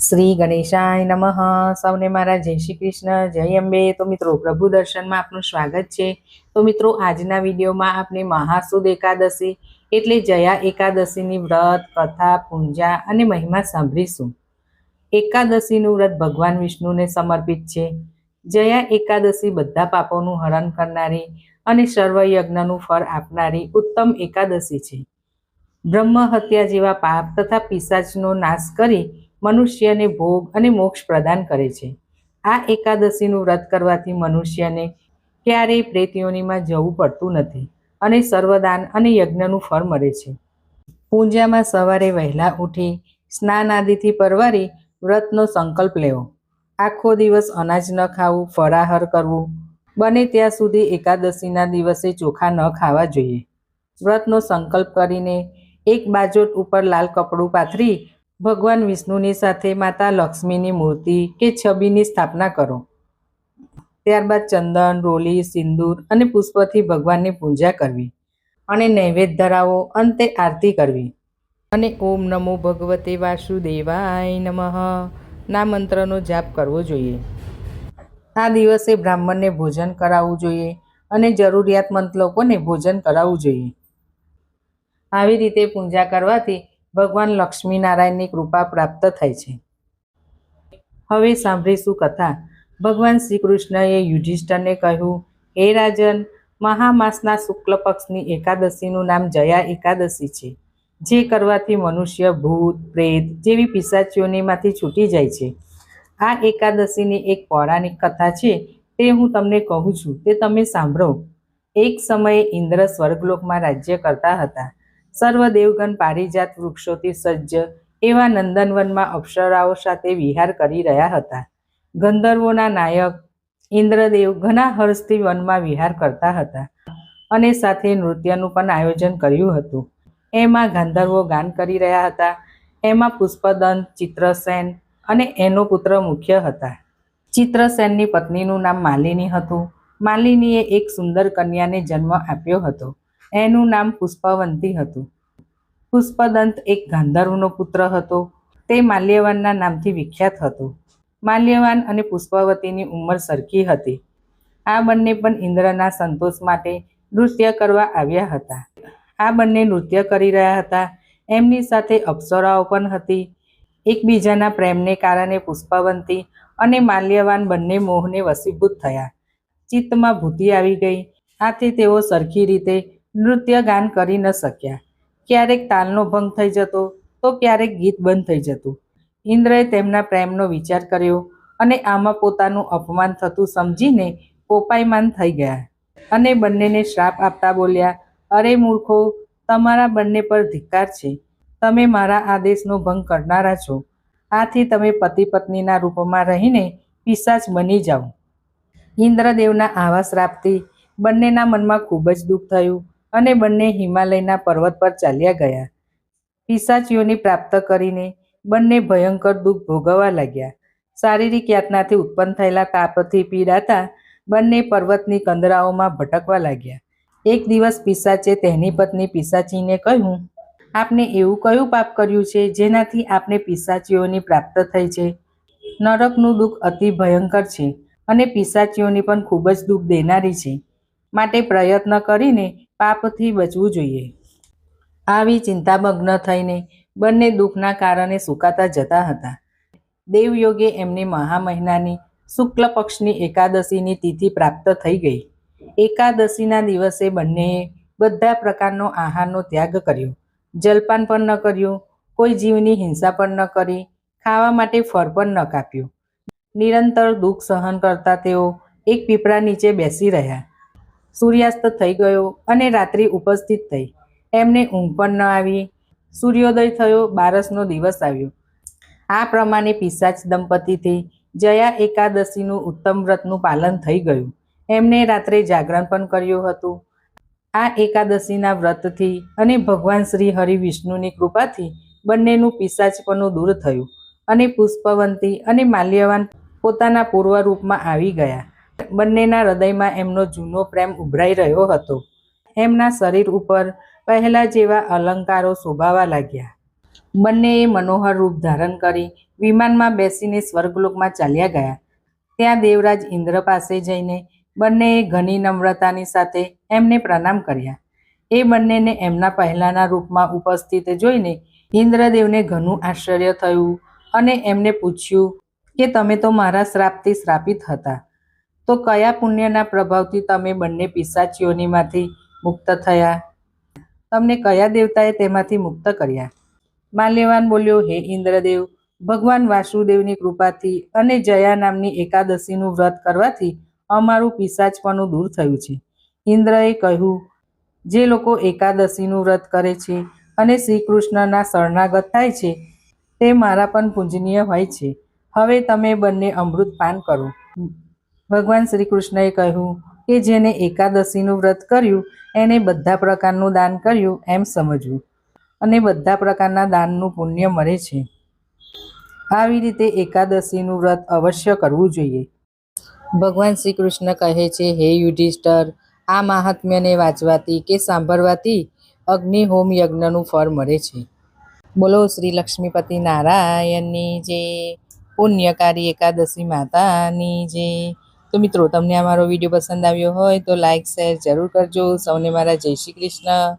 શ્રી ગણેશાય નમઃ. સૌને મારા જય શ્રી કૃષ્ણ. જય અંબે. તો મિત્રો, પ્રભુ દર્શનમાં આપનું સ્વાગત છે. તો મિત્રો, આજના વિડીયોમાં આપણે મહાસુદ એકાદશી એટલે જયા એકાદશીની વ્રત, કથા, પૂજા અને મહિમા સાંભળીશું. એકાદશીનું વ્રત ભગવાન વિષ્ણુને સમર્પિત છે. જયા એકાદશી બધા પાપોનું હરણ કરનારી અને સર્વયજ્ઞનું ફળ આપનારી ઉત્તમ એકાદશી છે. બ્રહ્મ હત્યા જેવા પાપ તથા પિશાચનો નાશ કરી મનુષ્યને ભોગ અને મોક્ષ પ્રદાન કરે છે. આ એકાદશીનું વ્રત કરવાથી મનુષ્યને ક્યારેય પ્રેતીઓનીમાં જવું પડતું નથી અને સર્વદાન અને યજ્ઞનું ફળ મળે છે. પૂજામાં સવારે વહેલા ઉઠી સ્નાન આદિથી પરવારી વ્રતનો સંકલ્પ લેવો. આખો દિવસ અનાજ ન ખાવું, ફળાહાર કરવું. બને ત્યાં સુધી એકાદશીના દિવસે ચોખા ન ખાવા જોઈએ. વ્રતનો સંકલ્પ કરીને એક બાજોટ ઉપર લાલ કપડું પાથરી ભગવાન વિષ્ણુની સાથે માતા લક્ષ્મીની મૂર્તિ કે છબીની સ્થાપના કરો. ત્યારબાદ ચંદન, રોલી, સિંદૂર અને પુષ્પથી ભગવાનની પૂજા કરવી અને નૈવેદ્ય ધરાવો, અંતે આરતી કરવી. અને ઓમ નમો ભગવતે વાસુદેવાય નમઃ. ના મંત્રનો જાપ કરવો જોઈએ. આ દિવસે બ્રાહ્મણને ભોજન કરાવવું જોઈએ અને જરૂરિયાતમંદ લોકોને ભોજન કરાવવું જોઈએ. આવી રીતે પૂજા કરવાથી ભગવાન લક્ષ્મીનારાયણની કૃપા પ્રાપ્ત થાય છે. હવે સાંભળીશું કથા. ભગવાન શ્રી કૃષ્ણએ યુધિષ્ઠરને કહ્યું, હે રાજન, મહામાસના શુક્લ પક્ષની એકાદશીનું નામ જયા એકાદશી છે, જે કરવાથી મનુષ્ય ભૂત, પ્રેત જેવી પિશાચીઓનીમાંથી છૂટી જાય છે. આ એકાદશીની એક પૌરાણિક કથા છે, તે હું તમને કહું છું, તે તમે સાંભળો. એક સમયે ઇન્દ્ર સ્વર્ગલોકમાં રાજ્ય કરતા હતા. સર્વ દેવગણ પારિજાત વૃક્ષોથી સજ્જ એવા નંદનવનમાં અપ્સરાઓ સાથે વિહાર કરી રહ્યા હતા. ગંધર્વોના નાયક ઇન્દ્રદેવ ઘણા હર્ષથી વનમાં વિહાર કરતા હતા અને સાથે નૃત્યનું પણ આયોજન કર્યું હતું. એમાં ગાંધર્વો ગાન કરી રહ્યા હતા, એમાં પુષ્પદંત, ચિત્રસેન અને એનો પુત્ર મુખ્ય હતા. ચિત્રસેનની પત્નીનું નામ માલિની હતું. માલિનીએ એક સુંદર કન્યાને જન્મ આપ્યો હતો. એનું નામ પુષ્પાવંતી હતું. પુષ્પદંત એક ગાંધર્વનો પુત્ર હતો. તે માલ્યવાનના નામથી વિખ્યાત હતો. માલ્યવાન અને પુષ્પાવતીની ઉંમર સરખી હતી. આ બંને પણ ઇન્દ્રના સંતોષ માટે નૃત્ય કરવા આવ્યા હતા. આ બંને નૃત્ય કરી રહ્યા હતા. એમની સાથે અપ્સરાઓ પણ હતી. એકબીજાના પ્રેમને કારણે પુષ્પવંતી અને માલ્યવાન બંને મોહને વસીભૂત થયા. ચિત્તમાં ભૂતિ આવી ગઈ. આથી તેઓ સરખી રીતે નૃત્ય ગાન કરી ન શક્યા. ક્યારેક તાલનો ભંગ થઈ જતો, તો ક્યારેક ગીત બંધ થઈ જતું. ઇન્દ્રએ તેમના પ્રેમનો વિચાર કર્યો અને આમાં પોતાનું અપમાન થતું સમજીને પોપાયમાન થઈ ગયા અને બંનેને શ્રાપ આપતા બોલ્યા, અરે મૂર્ખો, તમારા બંને પર ધિક્કાર છે. તમે મારા આદેશનો ભંગ કરનારા છો. આથી તમે પતિ પત્નીના રૂપમાં રહીને પિશાચ બની જાઓ. ઇન્દ્રદેવના આવા શ્રાપથી બંનેના મનમાં ખૂબ જ દુઃખ થયું. અને બંને હિમાલયના પર્વત પર ચાલ્યા ગયા. પિશાચીઓની પ્રાપ્ત કરીને બંને ભયંકર દુઃખ ભોગવવા લાગ્યા. શારીરિક યાતનાથી ઉત્પન્ન થયેલા તાપથી પીડાતા બંને પર્વતની કંદરાઓમાં ભટકવા લાગ્યા. એક દિવસ પિસાચે તેની પત્ની પિશાચીને કહ્યું, આપને એવું કયું પાપ કર્યું છે જેનાથી આપને પિશાચીઓની પ્રાપ્ત થઈ છે? નરકનું દુઃખ અતિ ભયંકર છે અને પિસાચીઓની પણ ખૂબ જ દુઃખ દેનારી છે. માટે પ્રયત્ન કરીને પાપથી બચવું જોઈએ. આવી ચિંતામગ્ન થઈને બંને દુઃખના કારણે સુકાતા જતા હતા. દેવયોગે એમને મહામહિનાની શુક્લ પક્ષની એકાદશીની તિથિ પ્રાપ્ત થઈ ગઈ. એકાદશીના દિવસે બંનેએ બધા પ્રકારનો આહારનો ત્યાગ કર્યો. જલપાન પણ ન કર્યું, કોઈ જીવની હિંસા પણ ન કરી, ખાવા માટે ફળ પણ ન કાપ્યું. નિરંતર દુઃખ સહન કરતા તેઓ એક પીપળા નીચે બેસી રહ્યા. સૂર્યાસ્ત થઈ ગયો અને રાત્રિ ઉપસ્થિત થઈ. એમને ઊંઘ પણ ન આવી. સૂર્યોદય થયો, બારસનો દિવસ આવ્યો. આ પ્રમાણે પિશાચ દંપતીથી જયા એકાદશીનું ઉત્તમ વ્રતનું પાલન થઈ ગયું. એમને રાત્રે જાગરણ પણ કર્યું હતું. આ એકાદશીના વ્રતથી અને ભગવાન શ્રી હરિ વિષ્ણુની કૃપાથી બંનેનું પિશાચપણું દૂર થયું અને પુષ્પવંતી અને માલ્યવાન પોતાના પૂર્વ રૂપમાં આવી ગયા. બંનેના હૃદયમાં એમનો જૂનો પ્રેમ ઉભરાઈ રહ્યો હતો. એમના શરીર ઉપર પહેલા જેવા અલંકારો શોભાવા લાગ્યા. બંનેએ મનોહર રૂપ ધારણ કરી વિમાનમાં બેસીને સ્વર્ગલોકમાં ચાલ્યા ગયા. ત્યાં દેવરાજ ઇન્દ્ર પાસે જઈને બંનેએ ઘણી નમ્રતાની સાથે એમને પ્રણામ કર્યા. એ બંનેને એમના પહેલાંના રૂપમાં ઉપસ્થિત જોઈને ઇન્દ્રદેવને ઘણું આશ્ચર્ય થયું અને એમને પૂછ્યું કે તમે તો મારા શ્રાપથી શ્રાપિત હતા. તો કયા પુણ્યના પ્રભાવથી તમે બંને પિશાચીઓનીમાંથી મુક્ત થયા? તમને કયા દેવતાએ તેમાંથી મુક્ત કર્યા? માલ્યવાન બોલ્યો, હે ઇન્દ્રદેવ, ભગવાન વાસુદેવની કૃપાથી અને જયા નામની એકાદશીનું વ્રત કરવાથી અમારું પિશાચપણું દૂર થયું છે. ઇન્દ્રએ કહ્યું, જે લોકો એકાદશીનું વ્રત કરે છે અને શ્રી કૃષ્ણના શરણાગત થાય છે, તે મારા પણ પૂજનીય હોય છે. હવે તમે બંને અમૃત પાન કરો. ભગવાન શ્રી કૃષ્ણએ કહ્યું કે જેને એકાદશીનું વ્રત કર્યું, એને બધા પ્રકારનું દાન કર્યું એમ સમજવું. અને બધા પ્રકારના દાનનું પુણ્ય મળે છે. આવી રીતે એકાદશીનું વ્રત અવશ્ય કરવું જોઈએ. ભગવાન શ્રી કૃષ્ણ કહે છે, હે યુધિષ્ઠર, આ મહાત્મ્યને વાંચવાથી કે સાંભળવાથી અગ્નિહોમ યજ્ઞનું ફળ મળે છે. બોલો, શ્રી લક્ષ્મીપતિ નારાયણની જે પુણ્યકારી એકાદશી માતાની જે તો મિત્રો, તમને આ મારો વીડિયો પસંદ આવ્યો હોય તો લાઈક શેર જરૂર કરજો. સૌને મારા જય શ્રી કૃષ્ણ.